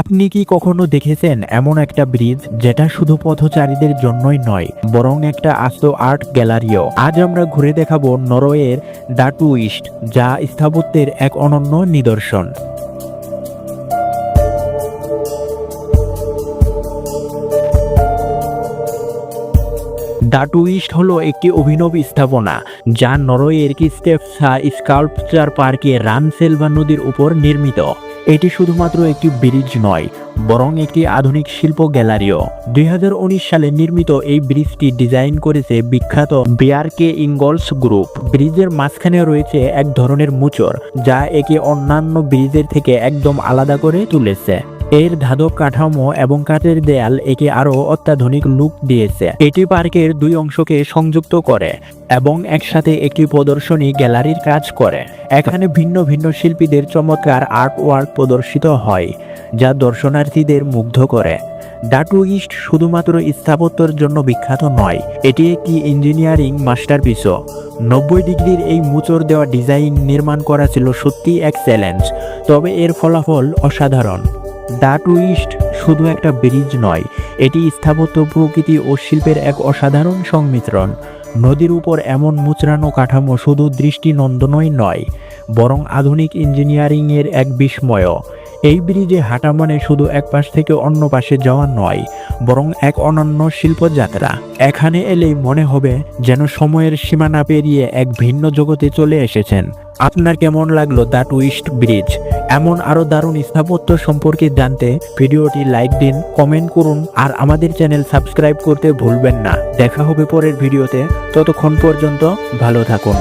আপনি কি কখনো দেখেছেন এমন একটা ব্রিজ যেটা শুধু পথচারীদের জন্যই নয়, বরং একটা আস্ত আর্ট গ্যালারিও? আজ আমরা ঘুরে দেখাবো নরওয়ের ডাটু ইস্ট, যা স্থাপত্যের এক অনন্য নিদর্শন। ডাটু ইস্ট হলো একটি অভিনব স্থাপনা, যা নরওয়ের কিস্টেফসা স্কাল্পচার পার্কে রানসেলভা নদীর উপর নির্মিত। এটি শুধুমাত্র একটি ব্রিজ নয়, বরং একটি আধুনিক শিল্প গ্যালারিও। দুই হাজার উনিশ সালে নির্মিত এই ব্রিজটি ডিজাইন করেছে বিখ্যাত বিআরকে ইঙ্গলস গ্রুপ ব্রিজের মাঝখানে রয়েছে এক ধরনের মুচর, যা একে অন্যান্য ব্রিজের থেকে একদম আলাদা করে তুলেছে। এর ধাতব কাঠামো এবং কাঠের দেয়াল একে আরও অত্যাধুনিক লুক দিয়েছে। এটি পার্কের দুই অংশকে সংযুক্ত করে এবং একসাথে একটি প্রদর্শনী গ্যালারির কাজ করে। এখানে ভিন্ন ভিন্ন শিল্পীদের চমৎকার আর্ট ওয়ার্ক প্রদর্শিত হয়, যা দর্শনার্থীদের মুগ্ধ করে। ডাটু ইস্ট শুধুমাত্র স্থাপত্যের জন্য বিখ্যাত নয়, এটি একটি ইঞ্জিনিয়ারিং মাস্টারপিসও। নব্বই ডিগ্রির এই মুচর দেওয়া ডিজাইন নির্মাণ করা ছিল সত্যি এক চ্যালেঞ্জ তবে এর ফলাফল অসাধারণ। দ্য টুইস্ট শুধু একটা ব্রিজ নয়, এটি স্থাপত্য, প্রকৃতি ও শিল্পের এক অসাধারণ সংমিশ্রণ। নদীর উপর এমন মুচড়ানো কাঠামো শুধু দৃষ্টিনন্দনই নয়, বরং আধুনিক ইঞ্জিনিয়ারিংয়ের এক বিস্ময়। এই ব্রিজে হাঁটা মানে শুধু এক পাশ থেকে অন্য পাশে যাওয়া নয়, বরং এক অনন্য শিল্পযাত্রা। এখানে এলেই মনে হবে যেন সময়ের সীমানা পেরিয়ে এক ভিন্ন জগতে চলে এসেছেন। আপনার কেমন লাগল দ্য টুইস্ট ব্রিজ? এমন আরও দারুণ স্থাপত্য সম্পর্কে জানতে ভিডিওটি লাইক দিন, কমেন্ট করুন, আর আমাদের চ্যানেল সাবস্ক্রাইব করতে ভুলবেন না। দেখা হবে পরের ভিডিওতে। ততক্ষণ পর্যন্ত ভালো থাকুন।